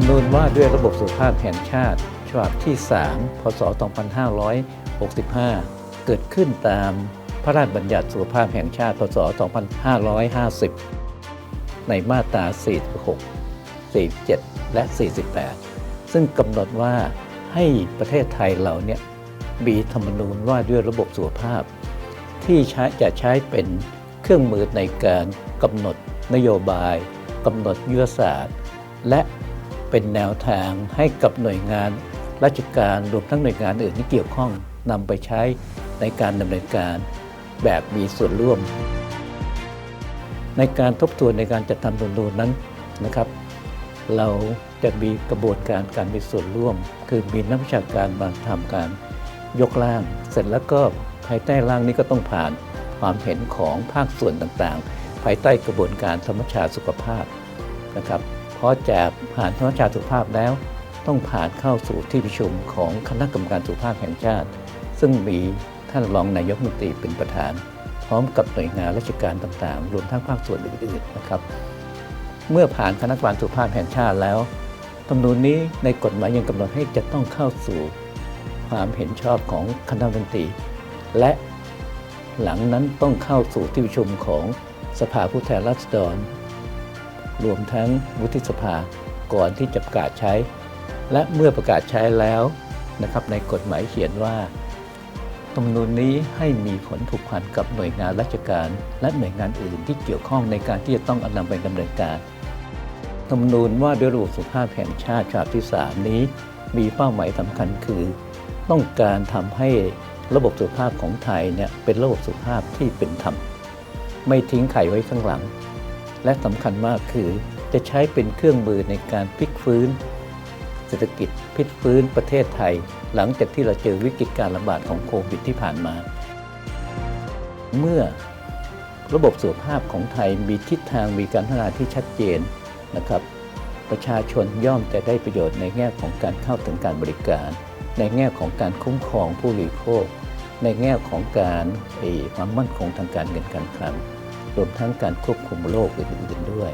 ำนูญว่าด้วยระบบสุขภาพแห่งชาติฉบับที่ 3 พศ 2565 เกิดขึ้นตามพระราชบัญญัติสุขภาพแห่งชาติ พศ 2550 ในมาตรา 46 47 และ 48 ซึ่งกำหนดว่าให้ประเทศไทยเราเนี่ยมีธรรมนูญว่าด้วยระบบสุขภาพ ที่ใช้จะใช้เป็นเครื่องมือในการกำหนดนโยบายกำหนดยุทธศาสตร์ และ เป็นแนวทางให้กับหน่วยงาน ราชการรวมทั้งหน่วยงานอื่นที่เกี่ยวข้องนำไปใช้ในการดำเนินการแบบมีส่วนร่วม ในการทบทวนในการจัดทำรัฐนูญนั้นนะครับ เราจะมีกระบวนการการมีส่วนร่วม คือมีนักวิชาการมาทำการยกร่าง เสร็จแล้วก็ภายใต้ร่างนี้ก็ต้องผ่านความเห็นของภาคส่วนต่างๆ ภายใต้กระบวนการธรรมชาติสุขภาพนะครับ พอจากผ่านธรรมชาติสุขภาพแล้ว ต้องผ่านเข้าสู่ที่ประชุมของคณะกรรมการสุขภาพแห่งชาติ ซึ่งมีท่านรองนายกมนตรีเป็นประธาน พร้อมกับหน่วยงานราชการต่างๆ รวมทั้งภาคส่วนอื่นๆนะครับ เมื่อผ่านคณะกรรมการสุขภาพแห่งชาติแล้วธรรมนูญนี้ในกฎหมายยังกำหนดให้จะต้องเข้าสู่ความเห็นชอบของคณะมนตรี และหลังนั้นต้องเข้าสู่ที่ประชุมของสภาผู้แทนราษฎร รวมทั้งวุฒิสภาก่อนที่จะประกาศใช้ และเมื่อประกาศใช้แล้วนะครับในกฎหมายเขียนว่าธรรมนูญนี้ให้มีผลผูกพันกับหน่วยงานราชการ และหน่วยงานอื่นที่เกี่ยวข้องในการที่จะต้องอานำไปดำเนินการธรรมนูญว่าด้วยระบบสุขภาพแห่งชาติฉบับที่ 3 นี้ มีเป้าหมายสำคัญคือ ต้องการทำให้ระบบสุขภาพของไทยเนี่ยเป็นระบบสุขภาพที่เป็นธรรม ไม่ทิ้งใครไว้ข้างหลัง และสำคัญมากคือจะใช้เป็นเครื่องมือในการพลิกฟื้น เศรษฐกิจพลิกฟื้นประเทศไทย หลังจากที่เราเจอวิกฤตการระบาดของโควิดที่ผ่านมา เมื่อระบบสุขภาพของไทยมีทิศทางมีการพัฒนาที่ชัดเจนนะครับ ประชาชนย่อมจะได้ประโยชน์ในแง่ของการเข้าถึงการบริการ ในแง่ของการคุ้มครองผู้บริโภค ในแง่ของการความมั่นคงทางการเงินการคลัง รวมทั้งการควบคุมโรคอื่นๆด้วย